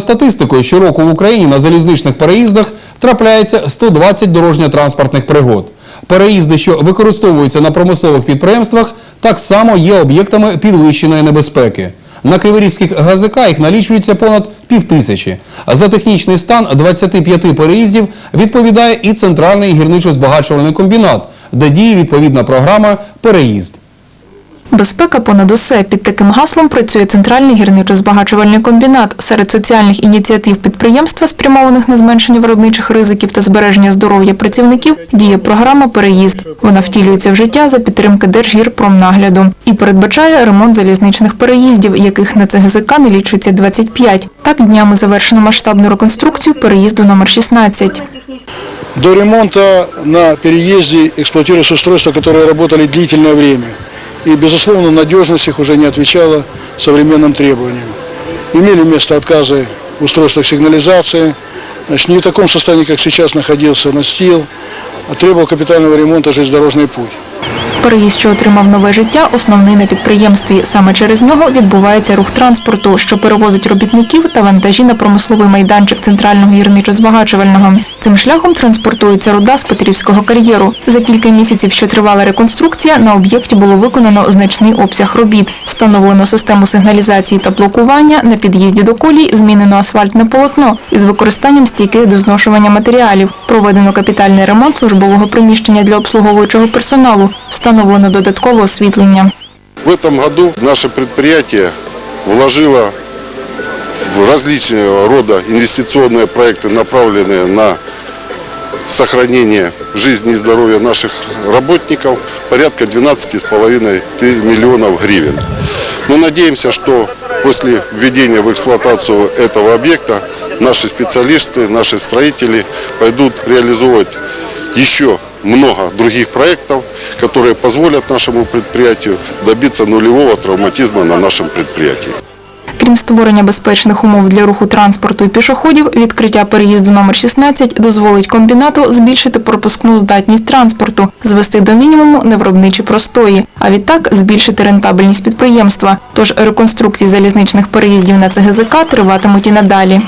статистикою, щороку в Україні на залізничних переїздах трапляється 120 дорожньо-транспортних пригод. Переїзди, що використовуються на промислових підприємствах, так само є об'єктами підвищеної небезпеки. На Криворізьких ГЗК їх налічується понад півтисячі. За технічний стан 25 переїздів відповідає і центральний гірничо-збагачувальний комбінат, де діє відповідна програма «Переїзд». Безпека понад усе. Під таким гаслом працює центральний гірничо-збагачувальний комбінат. Серед соціальних ініціатив підприємства, спрямованих на зменшення виробничих ризиків та збереження здоров'я працівників, діє програма Переїзд. Вона втілюється в життя за підтримки Держгірпромнагляду і передбачає ремонт залізничних переїздів, яких на ЦГЗК налічується 25. Так днями завершено масштабну реконструкцію переїзду номер 16. До ремонта на переезде эксплуатировалось устройства, которые работали длительное время И, безусловно, надежность их уже не отвечала современным требованиям. Имели место отказы в устройствах сигнализации. Значит, не в таком состоянии, как сейчас находился настил, а требовал капитального ремонта железнодорожный путь. Переїзд, що отримав нове життя, основний на підприємстві. Саме через нього відбувається рух транспорту, що перевозить робітників та вантажі на промисловий майданчик центрального гірничо-збагачувального. Цим шляхом транспортується руда з Петрівського кар'єру. За кілька місяців, що тривала реконструкція, на об'єкті було виконано значний обсяг робіт. Встановлено систему сигналізації та блокування. На під'їзді до колій змінено асфальтне полотно із використанням стійких до зношування матеріалів. Проведено капітальний ремонт службового приміщення для обслуговуючого персоналу Встановлено додаткове освітлення. В этом году наше предприятие вложило в различного рода инвестиционные проекты, направленные на сохранение жизни и здоровья наших работников, порядка 12,5 ты- миллионов гривен. Мы надеемся, что после введения в эксплуатацию этого объекта наши специалисты, наши строители пойдут реализовывать еще много других проектов, которые позволят нашему предприятию добиться нулевого травматизма на нашем предприятии. Крім створення безпечних умов для руху транспорту і пішоходів, відкриття переїзду номер 16 дозволить комбінату збільшити пропускну здатність транспорту, звести до мінімуму невиробничі простої, а відтак збільшити рентабельність підприємства. Тож реконструкції залізничних переїздів на ЦГЗК триватимуть і надалі.